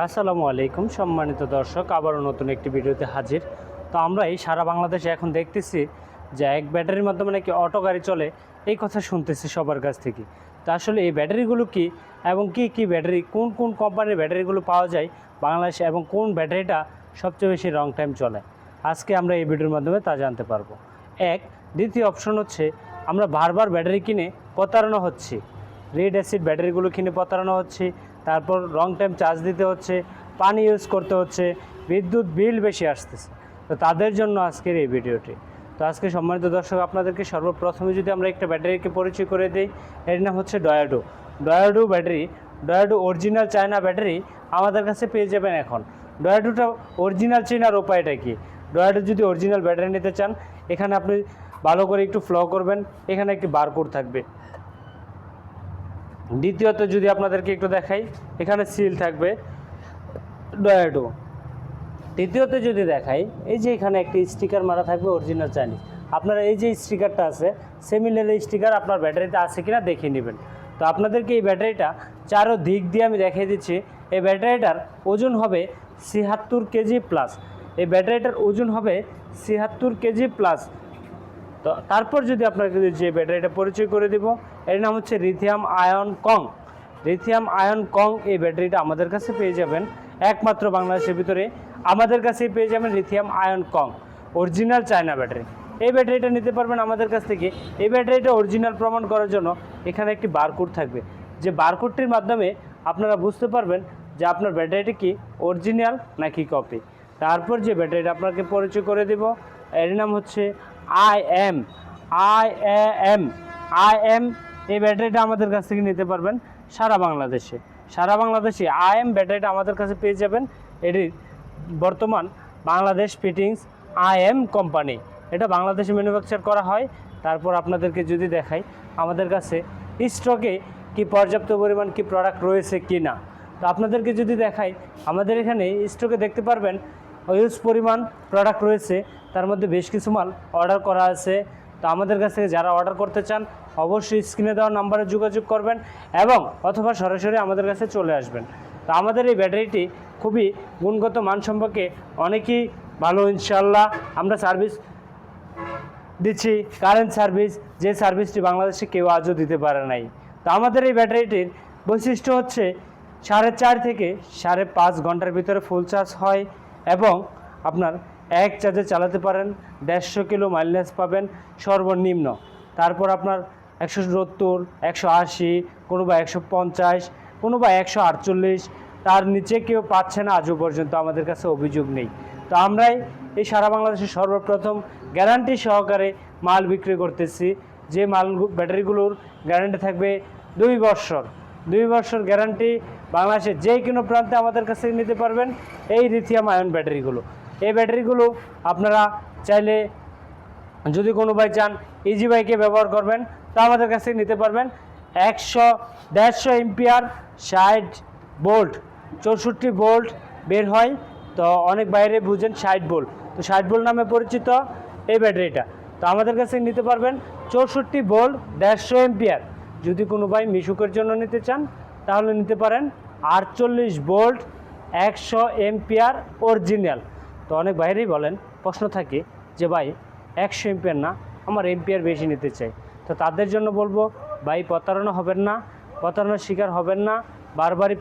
আসসালামু আলাইকুম, সম্মানিত দর্শক, আবারও নতুন একটি ভিডিওতে হাজির। তো আমরা এই সারা বাংলাদেশে এখন দেখতেছি যে এক ব্যাটারির মাধ্যমে নাকি অটো গাড়ি চলে, এই কথা শুনতেছি সবার কাছ থেকে। তো আসলে এই ব্যাটারিগুলো কি এবং কি কি ব্যাটারি, কোন কোন কোম্পানির ব্যাটারিগুলো পাওয়া যায় বাংলাদেশে এবং কোন ব্যাটারিটা সবচেয়ে বেশি লং টাইম চলে? আজকে আমরা এই ভিডিওর মাধ্যমে তা জানতে পারব। এক, দ্বিতীয় অপশন হচ্ছে আমরা বারবার ব্যাটারি কিনে প্রতারণা হচ্ছি। রেড অ্যাসিড ব্যাটারিগুলো কিনে প্রতারণা হচ্ছে। তারপর লং টাইম চার্জ দিতে হচ্ছে, পানি ইউজ করতে হচ্ছে, বিদ্যুৎ বিল বেশি আসতেছে। তো তাদের জন্য আজকের এই ভিডিওটি। তো আজকে সম্মানিত দর্শক, আপনাদেরকে সর্বপ্রথমে যদি আমরা একটা ব্যাটারিকে পরিচয় করে দিই, এর নাম হচ্ছে ডয়াডো ডয়াডো ব্যাটারি ডয়াডো অরিজিনাল চায়না ব্যাটারি আমাদের কাছে পেয়ে যাবেন এখন। ডয়াডোটা অরিজিনাল চেনার উপায়টা কি? ডয়াডো যদি অরিজিনাল ব্যাটারি নিতে চান, এখানে আপনি ভালো করে একটু ফ্লো করবেন, এখানে একটি বারকোড থাকবে। দ্বিতীয়ত যদি আপনাদেরকে একটু দেখাই, এখানে সিল থাকবে ডয়াডো তৃতীয়ত যদি দেখাই, এই যে এখানে একটি স্টিকার মারা থাকবে অরিজিনাল চাইনিজ আপনারা এই যে স্টিকারটা আছে সেমিলার স্টিকার আপনার ব্যাটারিতে আছে কিনা দেখে নেবেন। তো আপনাদেরকে এই ব্যাটারিটা চারো দিক দিয়ে আমি দেখিয়ে দিচ্ছি। এই ব্যাটারিটার ওজন হবে ছিয়াত্তর কেজি প্লাস এই ব্যাটারিটার ওজন হবে ছিয়াত্তর কেজি প্লাস তো তারপর যদি আপনাকে যে ব্যাটারিটা পরিচয় করে দিব এর নাম হচ্ছে রিথিয়াম আয়ন কং। লিথিয়াম আয়ন কং এই ব্যাটারিটা আমাদের কাছে পেয়ে যাবেন। একমাত্র বাংলাদেশের ভিতরে আমাদের কাছেই পেয়ে যাবেন লিথিয়াম আয়ন কং। Original China battery. এই ব্যাটারিটা নিতে পারবেন আমাদের কাছ থেকে। এই ব্যাটারিটা অরিজিনাল প্রমাণ করার জন্য এখানে একটি বারকোড থাকবে। যে বারকোডটির মাধ্যমে আপনারা বুঝতে পারবেন যে আপনার ব্যাটারিটি কি অরিজিনাল নাকি কপি। তারপর যে ব্যাটারিটা আপনাকে পরিচয় করে দেব, এর নাম হচ্ছে I M. I M. I M এই ব্যাটারিটা আমাদের কাছ থেকে নিতে পারবেন সারা বাংলাদেশে। সারা বাংলাদেশে আই এম ব্যাটারিটা আমাদের কাছে পেয়ে যাবেন। এটি বর্তমান Bangladesh fittings I M company. এটা বাংলাদেশে ম্যানুফ্যাকচার করা হয়। তারপর আপনাদেরকে যদি দেখাই, আমাদের কাছে স্টকে কি পর্যাপ্ত পরিমাণ কি প্রোডাক্ট রয়েছে কি না। তো আপনাদেরকে যদি দেখাই, আমাদের এখানে স্টকে দেখতে পারবেন হিউজ পরিমাণ প্রোডাক্ট রয়েছে। তার মধ্যে বেশ কিছু মাল অর্ডার করা আছে। তো আমাদের কাছ থেকে যারা অর্ডার করতে চান, অবশ্যই স্ক্রিনে দেওয়া নাম্বারে যোগাযোগ করবেন এবং অথবা সরাসরি আমাদের কাছে চলে আসবেন। তো আমাদের এই ব্যাটারিটি খুবই গুণগত মান সম্পর্কে অনেকই ভালো ইনশাল্লাহ আমরা সার্ভিস দিচ্ছি কারেন্ট সার্ভিস যে সার্ভিসটি বাংলাদেশে কেউ আজও দিতে পারে নাই। তো আমাদের এই ব্যাটারিটির বৈশিষ্ট্য হচ্ছে সাড়ে চার থেকে সাড়ে পাঁচ ঘণ্টার ভিতরে ফুল চার্জ হয় এবং আপনার এক চার্জে চালাতে পারেন, দেড়শো কিলো মাইলেজ পাবেন, সর্বনিম্ন। তারপর আপনার একশো সত্তর, একশো আশি, কোনো বা একশো পঞ্চাশ, কোনো বা একশো আটচল্লিশ, তার নিচে কেউ পাচ্ছে না আজও পর্যন্ত, আমাদের কাছে অভিযোগ নেই। তো আমরাই এই সারা বাংলাদেশে সর্বপ্রথম গ্যারান্টি সহকারে মাল বিক্রি করতেছি। যে মাল ব্যাটারিগুলোর গ্যারান্টি থাকবে দুই বছর। দুই বছর গ্যারান্টি বাংলাদেশের যে কোনো প্রান্তে আমাদের কাছে নিতে পারবেন এই লিথিয়াম আয়ন ব্যাটারিগুলো। এই ব্যাটারিগুলো আপনারা চাইলে যদি কোনো ভাই চান ইজি বাইকে ব্যবহার করবেন, তো আমাদের কাছ নিতে পারবেন। একশো দেড়শো এমপিআর ষাট বোল্ট, চৌষট্টি বোল্ট বের হয়। তো অনেক বাইরে বুঝেন ষাট বোল্ট। তো ষাট বোল্ট নামে পরিচিত এই ব্যাটারিটা। তো আমাদের কাছে নিতে পারবেন চৌষট্টি বোল্ট দেড়শো এমপিআর। যদি কোনো ভাই মিশুকের জন্য নিতে চান, তাহলে নিতে পারেন আটচল্লিশ বোল্ট একশো এমপিআর অরিজিনাল। তো অনেক বাইরেই বলেন, প্রশ্ন থাকে যে ভাই, একশো এমপিআর না, আমার এমপিআর বেশি নিতে চাই। তো তাদের জন্য বলব, ভাই, প্রতারণা হবেন না, প্রতারণার শিকার হবেন না, বারবারই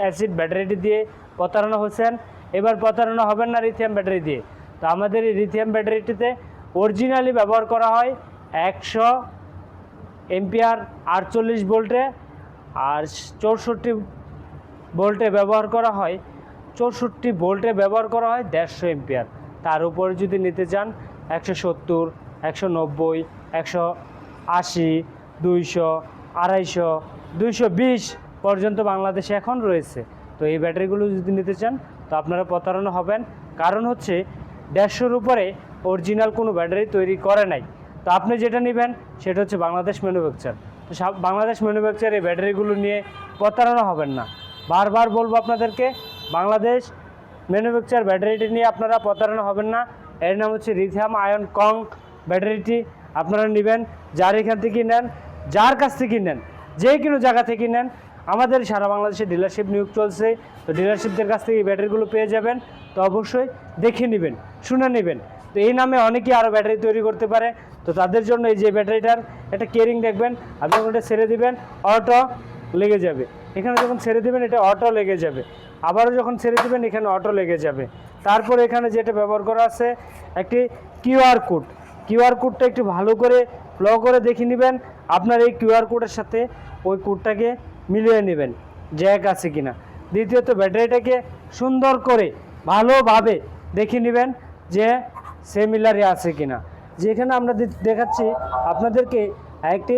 অ্যাসিড ব্যাটারিটি দিয়ে প্রতারণা হচ্ছেন। এবার প্রতারণা হবেন না লিথিয়াম ব্যাটারি দিয়ে। তো আমাদের এই লিথিয়াম ব্যাটারিটিতে অরিজিনালি ব্যবহার করা হয় একশো এমপিআর আটচল্লিশ ভোল্টে আর চৌষট্টি ভোল্টে ব্যবহার করা হয় চৌষট্টি ভোল্টে ব্যবহার করা হয় দেড়শো এমপিআর তার উপরে যদি নিতে চান, একশো সত্তর, একশো নব্বই, একশো আশি, দুইশো, আড়াইশো, দুইশো বিশ পর্যন্ত বাংলাদেশে এখন রয়েছে। তো এই ব্যাটারিগুলো যদি নিতে চান, তো আপনারা প্রতারণা হবেন। কারণ হচ্ছে, দেড়শোর উপরে অরিজিনাল কোনো ব্যাটারি তৈরি করে নাই। তো আপনি যেটা নেবেন, সেটা হচ্ছে বাংলাদেশ ম্যানুফ্যাকচার। তো বাংলাদেশ ম্যানুফ্যাকচার এই ব্যাটারিগুলো নিয়ে প্রতারণা হবেন না। বারবার বলব আপনাদেরকে বাংলাদেশ ম্যানুফ্যাকচার ব্যাটারিটি নিয়ে আপনারা প্রতারণা হবেন না। এর নাম হচ্ছে রিথিয়াম আয়ন কং ব্যাটারিটি। আপনারা নেবেন, যার এখান থেকে নেন, যার কাছ থেকে নেন, যে কোনো জায়গা থেকে নেন, আমাদের সারা বাংলাদেশে ডিলারশিপ নিয়োগ চলছে। তো ডিলারশিপদের কাছ থেকে এই ব্যাটারিগুলো পেয়ে যাবেন। তো অবশ্যই দেখে নেবেন, শুনে নেবেন। তো এই নামে অনেকেই আরও ব্যাটারি তৈরি করতে পারে। তো তাদের জন্য এই যে ব্যাটারিটার একটা কেয়ারিং দেখবেন, আপনি ওটা ছেড়ে দিবেন অটো লেগে যাবে। এখানে যখন ছেড়ে দেবেন, এটা অটো লেগে যাবে। আবারও যখন ছেড়ে দেবেন, এখানে অটো লেগে যাবে। তারপর এখানে যেটা ব্যবহার করা আছে, একটি কিউআর কোড কিউআর কোডটা একটু ভালো করে ফ্লো করে দেখে নেবেন। আপনার এই কিউআর কোডের সাথে ওই কোডটাকে মিলিয়ে নেবেন জ্যাক আছে কিনা। দ্বিতীয়ত, ব্যাটারিটাকে সুন্দর করে ভালোভাবে দেখে নেবেন যে সেমিলারে আছে কিনা। যেখানে আমরা দেখাচ্ছি, আপনাদেরকে একটি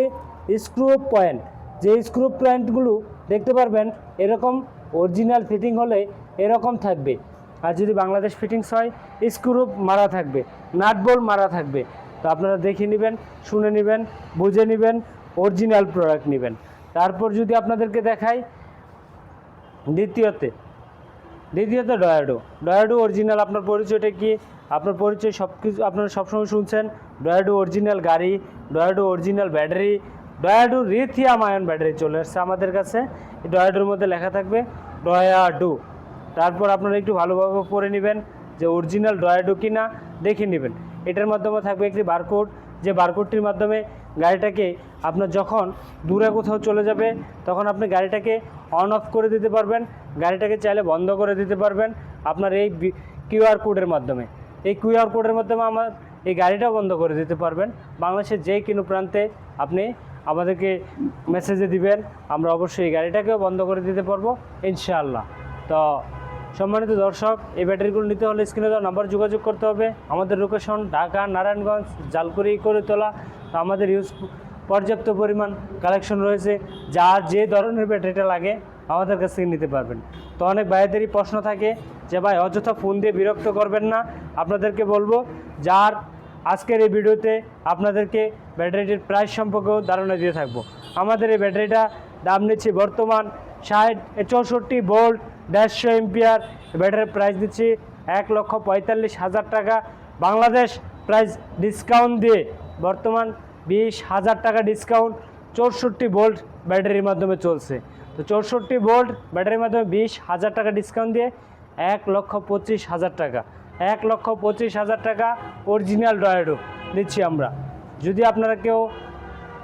স্ক্রু পয়েন্ট যে স্ক্রু পয়েন্টগুলো দেখতে পারবেন এরকম অরিজিনাল ফিটিং হলে এরকম থাকবে। আর যদি বাংলাদেশ ফিটিংস হয় স্ক্রু মারা থাকবে নাট বল মারা থাকবে। তো আপনারা দেখে নেবেন, শুনে নেবেন, বুঝে নেবেন অরিজিনাল প্রোডাক্ট নেবেন। তারপর যদি আপনাদেরকে দেখাই, দ্বিতীয়তে, দ্বিতীয়ত ডয়াডো ডয়াডো অরিজিনাল আপনার পরিচয়টা কি? আপনার পরিচয় সব কিছু আপনারা সবসময় শুনছেন ডয়াডো অরিজিনাল গাড়ি ডয়াডো অরিজিনাল ব্যাটারি ডয়াডো রিথিয়াম আয়ন ব্যাটারি চলে আসছে আমাদের কাছে। ডয়াডোর মধ্যে লেখা থাকবে ডয়াডো। তারপর আপনারা একটু ভালোভাবে পড়ে নেবেন যে অরিজিনাল ডয়াডো কি না দেখে নেবেন। এটার মাধ্যমে থাকবে একটি বারকোড। যে বারকোডটির মাধ্যমে গাড়িটাকে আপনার যখন দূরে কোথাও চলে যাবে, তখন আপনি গাড়িটাকে অন অফ করে দিতে পারবেন। গাড়িটাকে চাইলে বন্ধ করে দিতে পারবেন আপনার এই কিউআর কোডের মাধ্যমে। এই কিউআর কোডের মাধ্যমে আমার এই গাড়িটাও বন্ধ করে দিতে পারবেন। বাংলাদেশের যে কোনো প্রান্তে আপনি আমাদেরকে মেসেজে দিবেন, আমরা অবশ্যই এই গাড়িটাকেও বন্ধ করে দিতে পারব, ইনশাআল্লাহ। তো সম্মানিত দর্শক, এই ব্যাটারিগুলো নিতে হলে স্ক্রিনে দেওয়া নাম্বার যোগাযোগ করতে হবে। আমাদের লোকেশন ঢাকা, নারায়ণগঞ্জ, জালকুড়ি করে তোলা তো আমাদের ইউজ পর্যাপ্ত পরিমাণ কালেকশন রয়েছে। যার যে ধরনের ব্যাটারিটা লাগে, আমাদের কাছ থেকে নিতে পারবেন। তো অনেক ভাইদেরই প্রশ্ন থাকে যে, ভাই, অযথা ফোন দিয়ে বিরক্ত করবেন না? আপনাদেরকে বলব, যার আজকের এই ভিডিওতে আপনাদেরকে ব্যাটারিটির প্রাইস সম্পর্কেও ধারণা দিয়ে থাকব। আমাদের এই ব্যাটারিটা দাম নিচ্ছি বর্তমান ষাট চৌষট্টি ভোল্ট, দেড়শো এমপিআর ব্যাটারির প্রাইস দিচ্ছি এক লক্ষ পঁয়তাল্লিশ হাজার টাকা। বাংলাদেশ প্রাইস ডিসকাউন্ট দিয়ে বর্তমান বিশ হাজার টাকা ডিসকাউন্ট চৌষট্টি ভোল্ট ব্যাটারির মাধ্যমে চলছে। তো চৌষট্টি ভোল্ট ব্যাটারির মাধ্যমে বিশ হাজার টাকা ডিসকাউন্ট দিয়ে এক লক্ষ পঁচিশ হাজার টাকা। এক লক্ষ পঁচিশ হাজার টাকা অরিজিনাল ডয়েডো দিচ্ছি আমরা। যদি আপনারা কেউ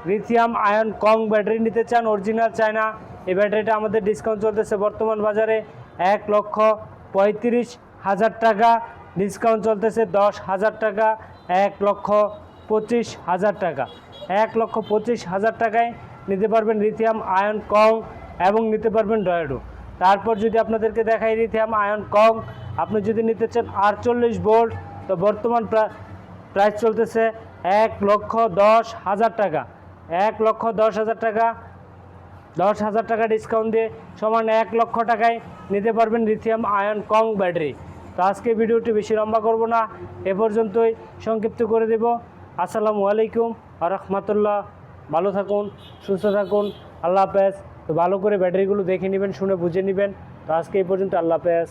লিথিয়াম আয়ন কং ব্যাটারি নিতে চান অরিজিনাল চায়না, এই ব্যাটারিটা আমাদের ডিসকাউন্ট চলতেছে বর্তমান বাজারে এক লক্ষ পঁয়ত্রিশ হাজার টাকা ডিসকাউন্ট চলতেছে দশ হাজার টাকা, এক লক্ষ পঁচিশ হাজার টাকা। এক লক্ষ পঁচিশ হাজার টাকায় নিতে পারবেন লিথিয়াম আয়ন কং এবং নিতে পারবেন ডয়েডো তারপর যদি আপনাদেরকে দেখাই লিথিয়াম আয়ন কং আপনি যদি নিতে চান আটচল্লিশ ভোল্ট তো বর্তমান প্রা- প্রাইস চলতেছে এক লক্ষ দশ হাজার টাকা। এক লক্ষ দশ হাজার টাকা। দশ হাজার টাকা ডিসকাউন্ট দিয়ে সমান এক লক্ষ টাকায় নিতে পারবেন লিথিয়াম আয়ন কং ব্যাটারি তো আজকে ভিডিওটি বেশি লম্বা করব না, এ পর্যন্তই সংক্ষিপ্ত করে দেব। আসসালামু আলাইকুম আ রহমতুল্লাহ। ভালো থাকুন, সুস্থ থাকুন। আল্লাহ হাফেজ। তো ভালো করে ব্যাটারিগুলো দেখে নেবেন, শুনে বুঝে নেবেন। তো আজকে এই পর্যন্ত আল্লাহ হাফেজ।